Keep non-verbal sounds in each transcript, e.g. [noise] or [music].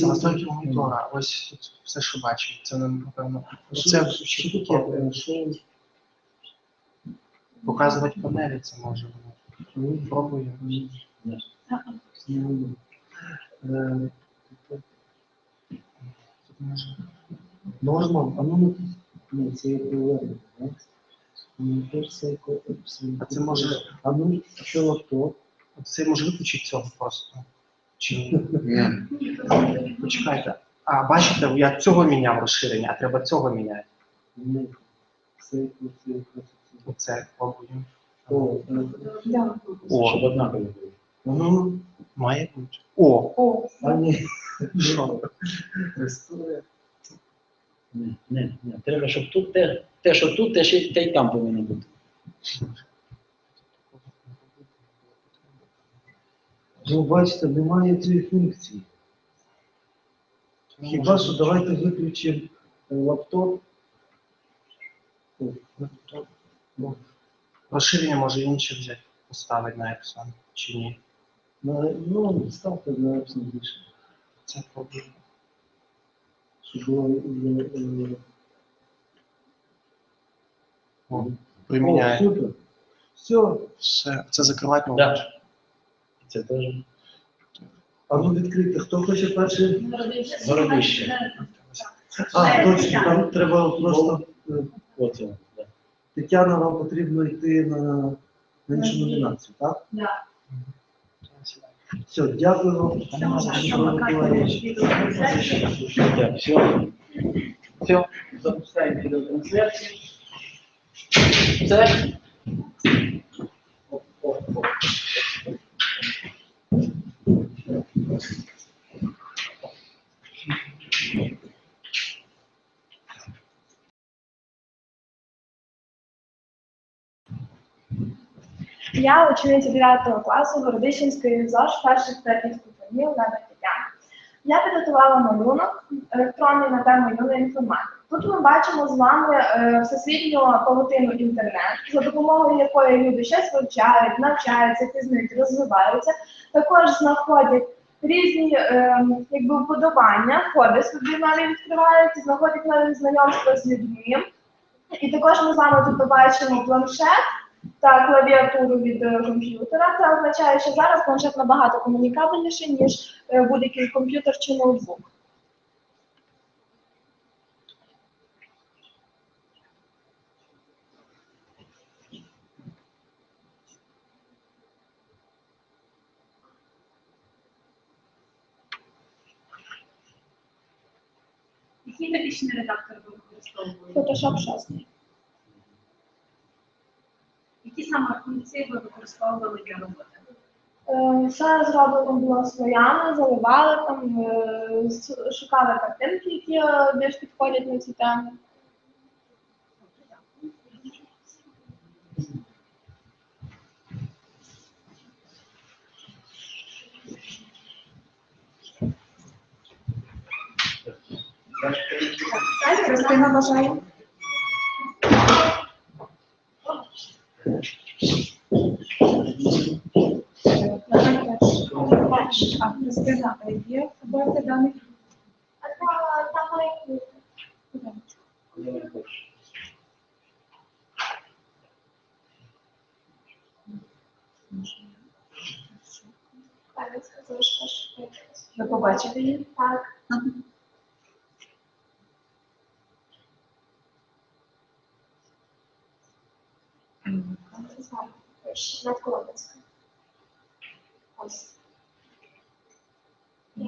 Настройки монітора, ось тут все, що бачимо. Це нам, напевно, це що таке? Е, показувати панелі, це може бути. Ну, Пробую. ну, Тут може. Можна, а ну ні, це є проблема. так? А це може. А ну, що лаптоп? Це може виключити цього просто. Чи ні? Почекайте. А бачите, я цього міняв розширення, а треба цього міняти. Ні. Сайко, сайко. Оце пробуємо. О, е, О, Щоб однаково було. ну, має бути. О, О, а ні. що? Ні, ні, ні. Треба, щоб тут те, те, що тут, те, ще- те й там повинно бути. Ну, бачите, немає цієї функції. Хіба що давайте виключимо е, лаптоп. Ну, Розширення може інше взяти, поставити на Epson, чи ні. на- Ну, ставте на Epson більше. Це пробуємо. Щоб було е, е, О, О, приміняє. супер. Все. Все, це закривати не Да. Це теж А ну відкрийте, хто хоче перший? городище. А, точно, там треба просто. е, Оце. Да. Тетяна, вам потрібно йти на, на іншу номінацію, так? Да. Все, дякую вам. Все. Все, запускаємо відеотрансляцію. Це. Оп, оп, оп. Я учениця 9 класу Городищенської ЗОЖ перших третіх ступенів Леда Тетяна. Я підготувала малюнок електронний на тему юної інформатики. Тут ми бачимо з вами е, всесвітню павутину інтернет, за допомогою якої люди щось вивчають, навчаються, пізнають, розвиваються. Також знаходять різні е, якби вподобання, ходи собі нові відкривають, знаходять нові знайомства з людьми. І також ми з вами тут побачимо планшет та клавіатуру від е, комп'ютера. Це означає, що зараз планшет набагато комунікабельніший, ніж е, будь-який комп'ютер чи ноутбук. Який графічний редактор ви? Photoshop 6. Які саме функції ви використовували для роботи? Е, Все зроблено було своями, заливали там, е, шукали картинки, які е, більш підходять на ці теми. Христина бажає. А Христина, є роботи даних? Ви побачите її? Так. Надколодецька. Ось. Е,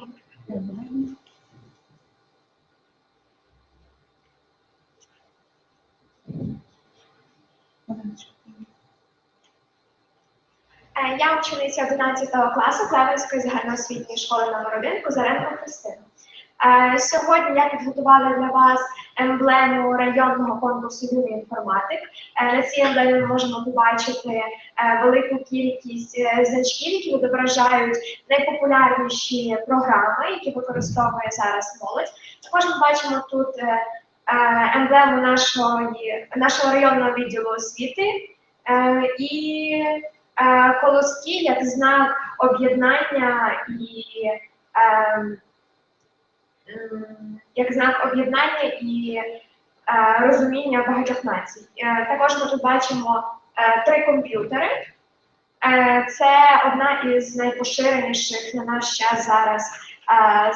Я учениця 11 класу Клевенської загальноосвітньої школи номер 1 Козаренко Христина. Е, Сьогодні я підготувала для вас емблему районного конкурсу юний інформатик. Е, На цій емблемі ми можемо побачити е, велику кількість значків, які відображають найпопулярніші програми, які використовує зараз молодь. Також ми бачимо тут емблему нашого, нашого районного відділу освіти і колоски як знак об'єднання і е, м, як знак об'єднання і е, розуміння багатьох націй. Е, Також ми тут бачимо е, три комп'ютери. Це одна із найпоширеніших на наш час зараз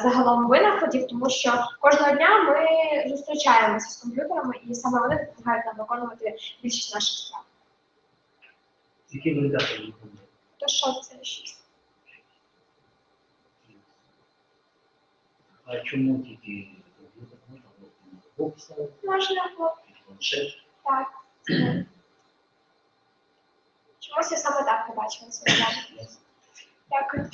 загалом винаходів, тому що кожного дня ми зустрічаємося з комп'ютерами, і саме вони допомагають нам виконувати більшість наших справ. Які ви дати? То що це шість? А чому тільки комп'ютер можна було ноутбук ставити, Можна було планшет? так. Чомусь я саме так побачила це. Дякую.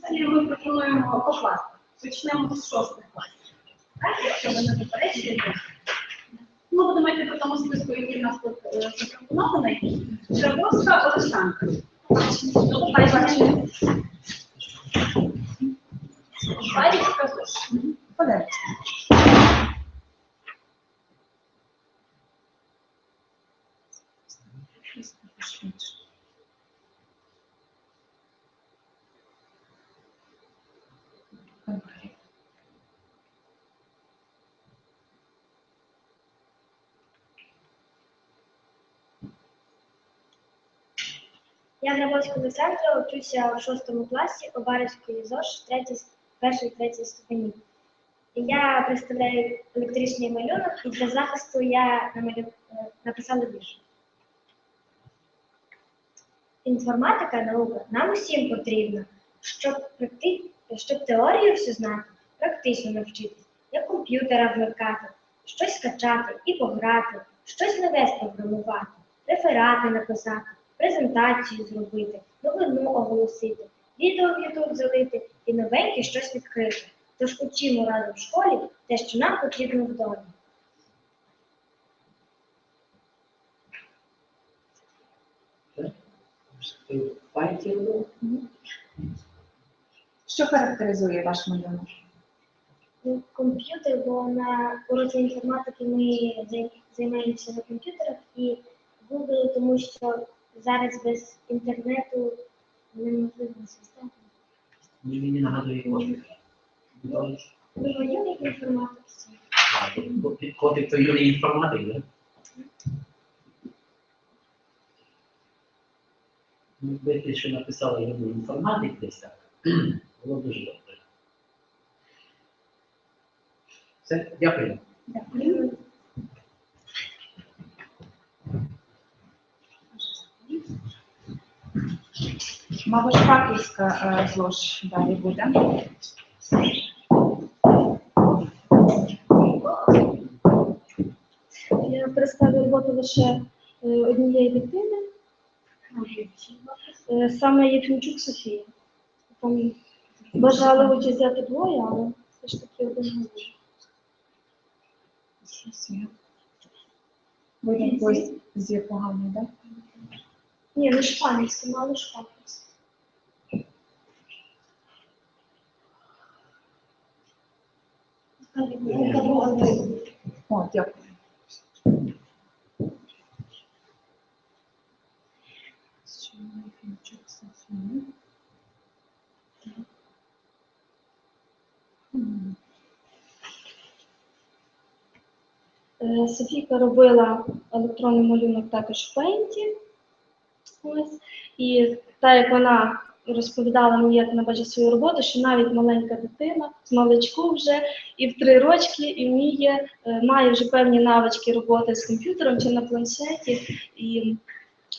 Далі ми пропонуємо по класах. Почнемо з шостих класів. Так, якщо ви не заперечуєте. Ми будемо йти по тому списку, який у нас тут е, запропонований. Жабовська Олександра. Хай бачите. Слайдик Я Грабовська Олександра, вчуся в шостому класі Обарівської ЗОЖ, третій, перший, третій ступені. Я представляю електричний малюнок, і для захисту я е, написала вірш. Інформатика наука нам усім потрібна, щоб, практи... щоб теорію всю знати, практично навчитись, як комп'ютера вмикати, щось скачати і пограти, щось нове спрограмувати, реферати написати презентацію зробити, новину оголосити, відео в YouTube залити і новеньке щось відкрити. Тож учимо разом в школі те, що нам потрібно в домі. Файтів? Що характеризує ваш малюнок? Ну, Комп'ютер, бо на уроці інформатики ми займаємося на комп'ютерах і Google, тому що зараз без інтернету неможливо систему. Мені нагадує котик. Ви воєнний інформатик? Котик- Котик то юний інформатик, так? Ну, Якби ти ще написала юний інформатик десь так, [clears throat] було дуже добре. Все, дякую. Дякую. Мабуть, Харківська е, ЗОЖ далі буде. Я представлю роботу лише е, однієї дитини, е, саме Єфімчук Софія. Бажали участь взяти двоє, але все ж таки один голос. Видно з поганий, так? Ні, не шпанівський, але шпанівський. Дякую. Софійка робила електронний малюнок також в. Ось. І так як вона розповідала мені, як вона бачить свою роботу, що навіть маленька дитина з маличку вже і в три рочки і вміє, е, має вже певні навички роботи з комп'ютером чи на планшеті. І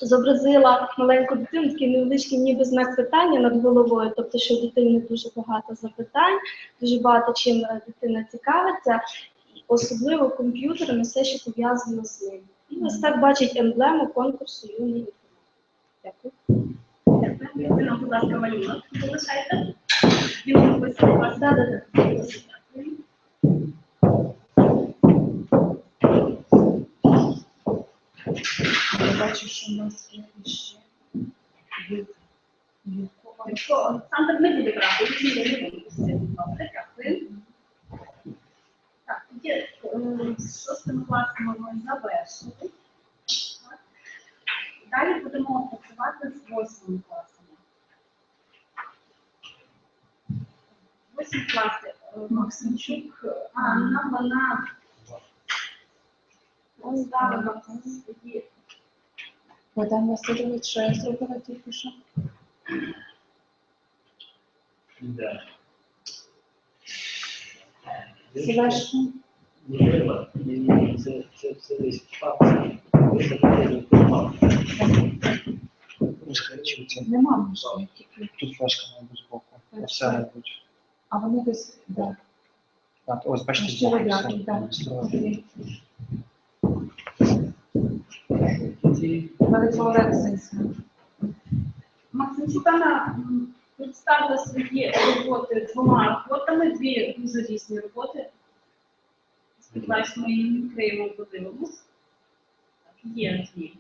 зобразила маленьку дитину, такий невеличкий ніби знак питання над головою, тобто, що в дитини дуже багато запитань, дуже багато чим е, дитина цікавиться, особливо комп'ютерами, все, що пов'язано з ним. І ось так бачить емблему конкурсу юний. Дякую. Я бачу, що у нас є ще. Якщо Олександр не буде брати, він не випустити. Добре. Так, тоді е, з шостим класом ми завершили. Далее будемо працювати з восьмим класом. Восьмий клас э, Максимчук Анна, вона роздала вам свої. Богдан Васильович, що я зробила тільки що? Селешку. Можливо, ні, це, це, це десь папа. Ви запитали, мав. Розкричується. Нема. Тут флешка має бути збоку. Так, Оце мабуть. А вони десь, да. Так, ось бачите, збоку все так. настроєно. Великолепна сесія. Максимчук Анна м, представила свої роботи двома роботами, дві дуже різні роботи. Сподіваюсь, ми її відкриємо, подивимось. Так, Є дві.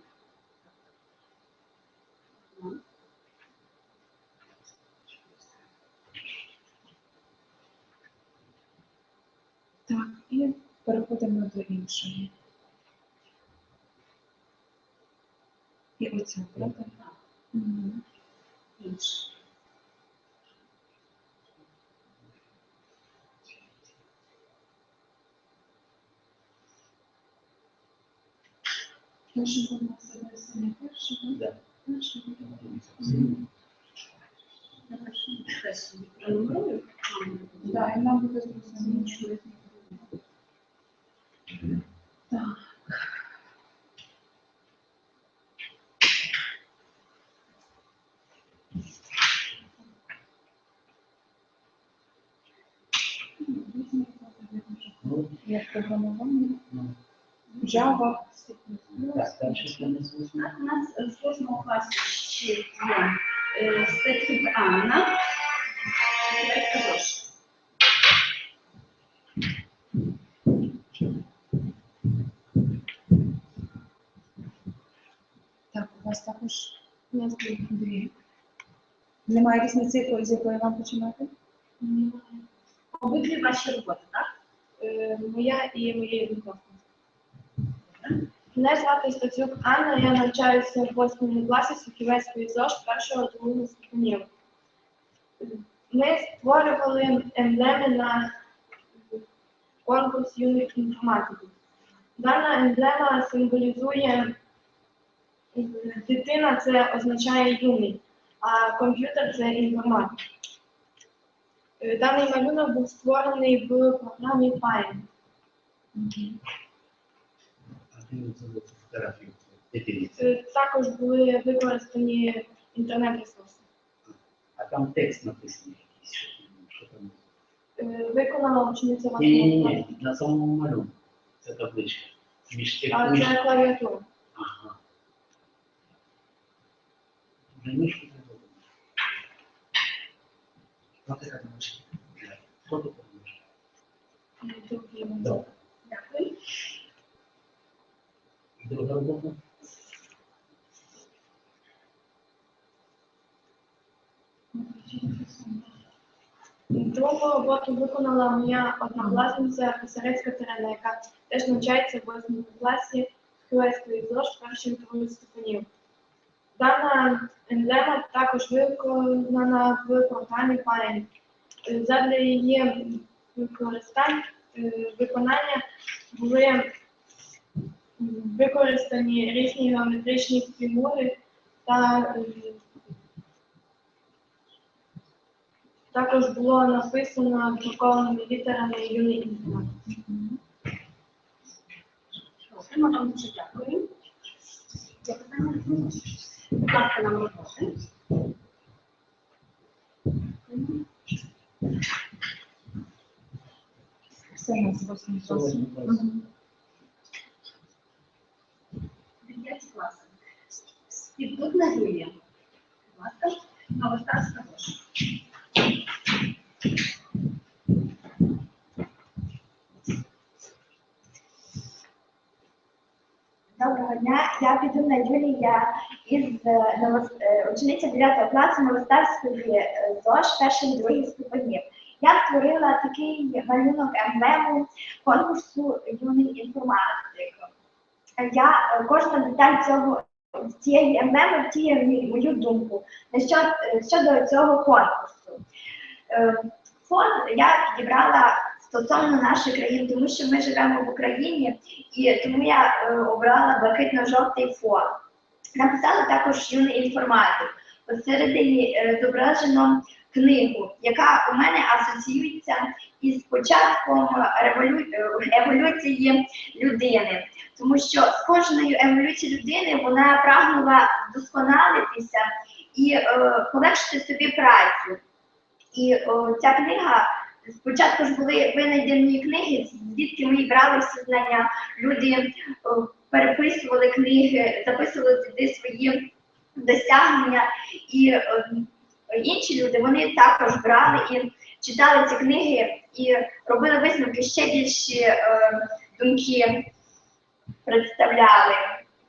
Так, і переходимо до іншої. І оця, правда? Мгм. Була записана Да. і нам буде Java, C++. Так, далі що не. У нас з восьмого класу ще є е, Анна. Так, у вас також У нас дві. дві. Немає різниці, з якої вам починати? Немає. Обидві ваші роботи, так? Е, Моя і моєї однокласниці. Мене звати Стацюк Анна, я навчаюся в 8 класі Соківецької ЗОЖ першого другого ступенів. Ми створювали емблеми на конкурс юних інформатиків. Дана емблема символізує дитина це означає юний, а комп'ютер це інформатик. Даний малюнок був створений в програмі Paint. Фотографію. Також були використані інтернет-ресурси. А там текст написаний якийсь, що, там. Е, Виконала учениця Ні, ні, ні, ні, на самому малюнку. Це табличка. Між тих. А між... це клавіатура. Ага. Вже мішку треба. От така. Що ти робиш? Е. Дякую. Друга робота. Другу роботу виконала моя однокласниця Писарецька Терена, яка теж навчається в 8 класі Хилецької ЗОЖ перших других ступенів. Дана емблема також виконана в програмі. Е, Задля її використань, е, виконання були використані різні геометричні фігури та е, також було написано друкованими літерами юний ми дякую. Будь ласка, нам роботи. Все у нас восьмий клас. Восьмий клас. Мгм. Дев'ять класів. Піддудна Юлія. Будь ласка, Новостарська Гоша. Доброго дня, я Підуна Юлія із е, е, учениця 9 класу Новостарської е, ЗОЖ перших других ступенів. Я створила такий малюнок емблему конкурсу юний інформатик. Я кожна деталь цього цієї емблеми втіє мою думку е, щодо цього конкурсу. Е, фон я підібрала стосовно нашої країни, тому що ми живемо в Україні, і тому я е, обрала блакитно-жовтий фон. Написала також юний інформатик. Посередині зображено книгу, яка у мене асоціюється із початком револю... е, еволюції людини. Тому що з кожною еволюцією людини вона прагнула вдосконалитися і е, полегшити собі працю. І о, ця книга спочатку ж були винайдені книги, звідки ми брали всі знання. Люди переписували книги, записували туди свої досягнення, і е, інші люди вони також брали і читали ці книги і робили висновки ще більші е, думки представляли.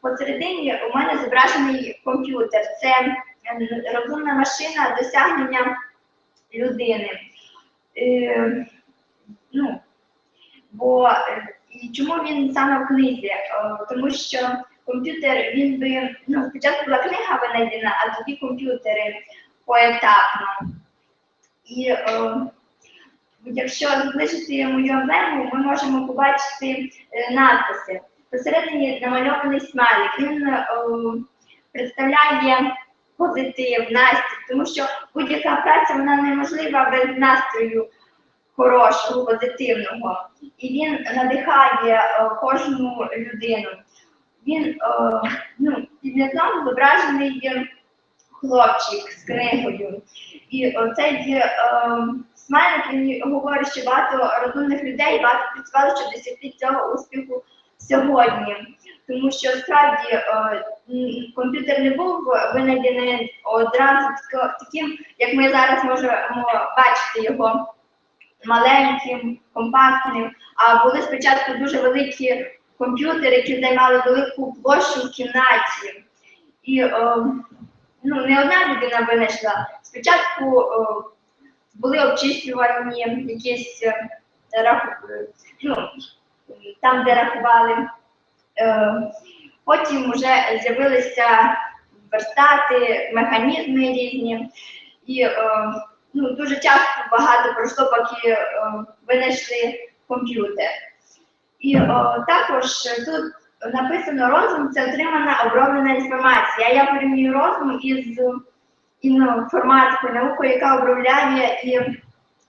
Посередині у мене зображений комп'ютер. Це е, розумна машина досягнення людини. Е, ну, бо е, і чому він саме в книзі? Е, тому що комп'ютер він би ну, спочатку була книга винайдена, а тоді комп'ютери поетапно. І е, якщо зближити мою емблему, ми можемо побачити е, надписи. Посередині намальований смайлик. Він е, представляє позитив, настрій, тому що будь-яка праця вона неможлива без настрою хорошого, позитивного. І він надихає е, кожну людину. Він е, ну, під низом зображений є хлопчик з книгою. І оцей е, смайлик він говорить, що багато розумних людей багато працювали, щоб досягти цього успіху сьогодні. Тому що справді е, комп'ютер не був винайдений одразу таким, як ми зараз можемо бачити його маленьким, компактним, а були спочатку дуже великі комп'ютери, які займали велику площу в кімнаті. І е, ну, не одна людина винайшла. Спочатку е, були обчислювані якісь е, раху- е, ну, там, де рахували. Потім вже з'явилися верстати, механізми різні. І ну, дуже часто багато пройшло, поки винайшли комп'ютер. І е, також тут написано розум це отримана оброблена інформація. Я порівнюю розум із інформатикою, наукою, яка обробляє і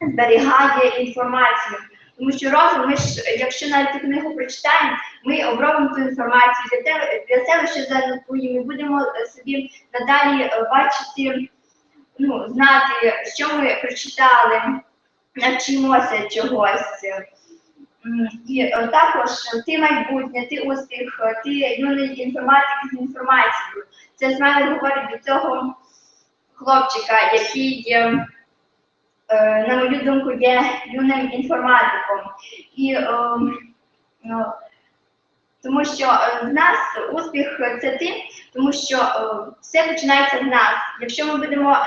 зберігає інформацію. Тому що розум, ми ж, якщо навіть книгу прочитаємо, ми обробимо ту інформацію, для тебе для себе ще занотуємо, і будемо собі надалі бачити, ну, знати, що ми прочитали, навчимося чогось. І е, також ти майбутнє, ти успіх, е, ти юний інформатик з інформацією. Це з мене говорить до цього хлопчика, який, е, е, на мою думку, є юним інформатиком. І е, ну, тому що е, в нас успіх це ти, тому що е, все починається з нас. Якщо ми будемо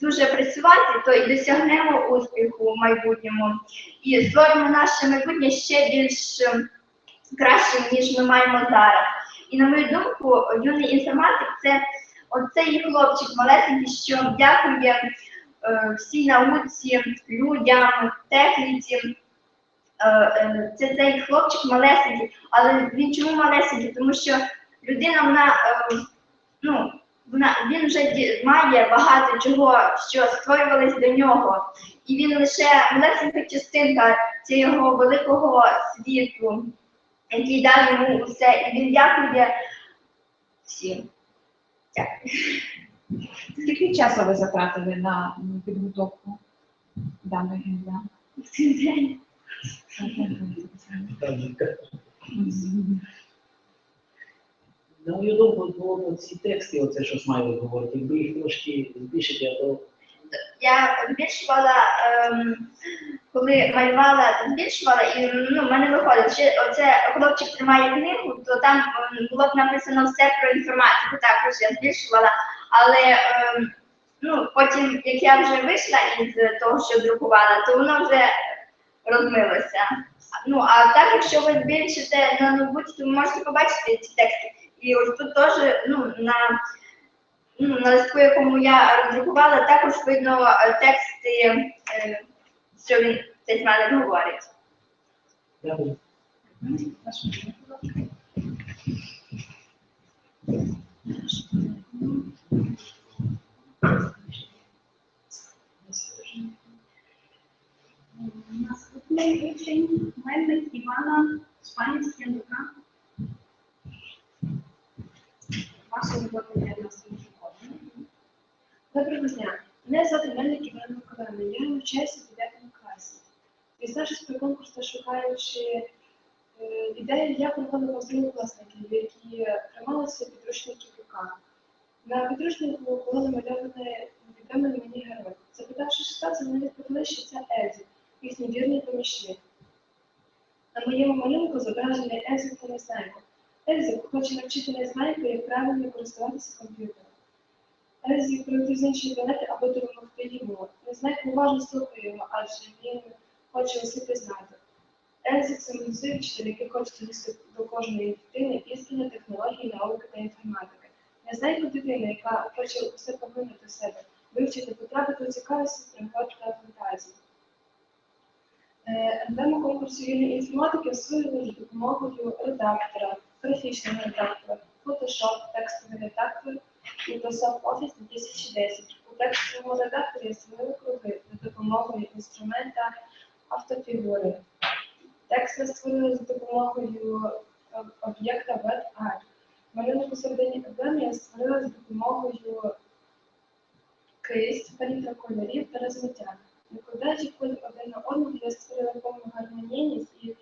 дуже працювати, то і досягнемо успіху в майбутньому і створимо наше майбутнє ще більш е, кращим, ніж ми маємо зараз. І на мою думку, юний інформатик це оцей хлопчик малесенький, що дякує е, всій науці, людям, техніці. Е, е, Це цей хлопчик малесенький, але він чому малесенький? Тому що людина, вона, е, ну, він вже має багато чого, що створювались до нього. І він лише малесенька частинка цього великого світу, який дав йому усе. І він дякує всім. Скільки часу ви затратили на підготовку даної ім'я? На мою думку, було б ці тексти, оце що Смайлик говорить, якби їх трошки збільшити, а то Я збільшувала, ем, коли малювала, збільшувала, і ну, в мене виходить, що оце хлопчик тримає книгу, то там ем, було б написано все про інформатику, також я збільшувала, але ем, ну, потім, як я вже вийшла із того, що друкувала, то воно вже розмилося. Ну, а так, якщо ви збільшите на ноутбуці, то ви можете побачити ці тексти. І ось тут теж ну, на ну, на листку, якому я роздрукувала, також видно е, тексти е, що він цей смайлик говорить. Дякую. Наступний учень Мельник Івана Шпанівська Лука. Ваша робота є на своїй Доброго дня. Мене звати Мельник Івана Миколаївна. Я навчаюся в 9 класі. Дізнавшись про конкурс та шукаючи е, ідею, я проходила з другокласників, які трималися підручників в руках. На підручнику було намальований відомий мені герой. Запитавши шестаці, вони відповіли, що це Ельзі, їхній вірний помічник. На моєму малюнку зображений та Ельзі хоче навчити Незнайку, як правильно користуватися комп'ютером. Ельзі прийти з іншої планети, аби допомогти йому. Незнайко уважно слухає його, адже він хоче усе пізнати. Ельзі символізує вчитель, який хоче донести до кожної дитини істини, технології, науки та інформатики. Незнайко дитина, яка хоче усе поглинути себе, вивчити, потрапити у цікавість, пригод та фантазії. Е, Емблема конкурсу юної інформатики з допомогою редактора, графічного редактора, Photoshop, текстовий редактор, Microsoft Office 2010. У текстовому редакторі створили круги за допомогою інструмента автофігури. Текст ми створили за допомогою е, об'єкта WebArt. Малюнок у середині емблеми я створила за допомогою кисть, палітра кольорів та розмиття. Викладаючи колір один на одного, я створила повну гармонійність і